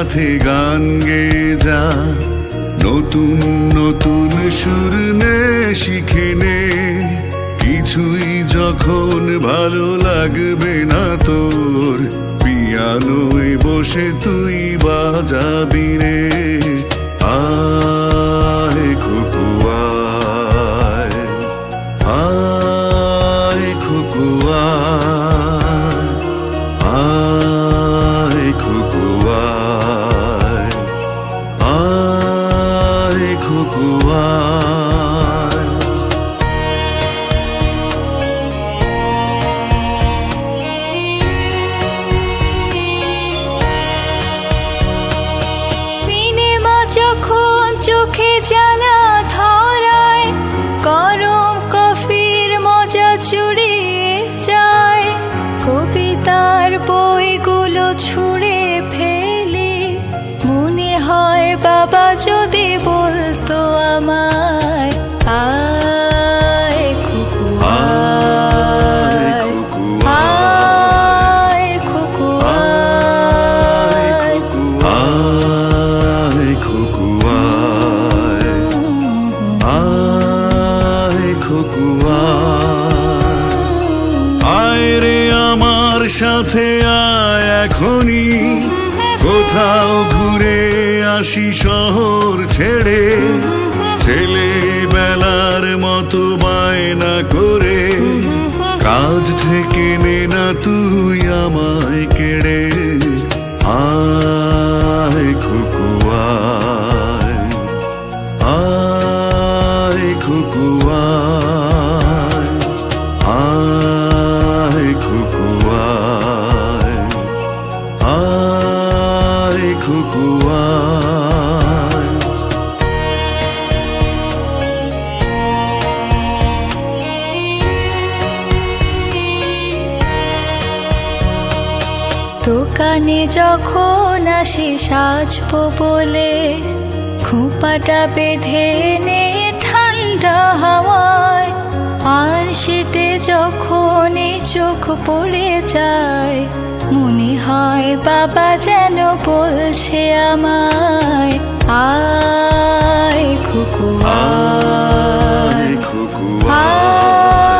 সাথে গান গে যা। নতুন নতুন সুর নে, শিখে নে। কিছুই যখন ভালো লাগবে না তোর, পিয়ানোয় বসে তুই বাজাবি রে। চোখে জ্বালা ধরায়, গরম কফির মজা চুরিয়ে যায়। কবিতার বইগুলো ছুঁড়ে ফেলে, মনে হয় বাবা যদি বলতো আমায়। সাথে আয় এখনই। কোথাও ঘুরে আসি শহর ছেড়ে। ছেলেবেলার মতো বায়না করে। কাজ থেকে নে না তুই আমায় কেড়ে। দোকানে যখন আসি সাজবো বলে খোঁপাটা বেঁধে নে ঠান্ডা হাওয়ায়। আর শীতে যখন চোখ পড়ে যায় মনে হয় বাবা যেন বলছে আমায় আয় খুকু আয় খুকু আয়।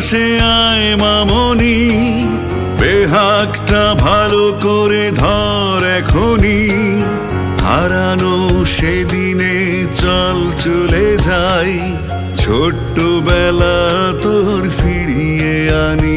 পাশে আয় মামনি বেহাকটা ভালো করে ধর এখনি হারানো সেদিনে চল চলে যাই, ছোট্টবেলা তোর ফিরিয়ে আনি।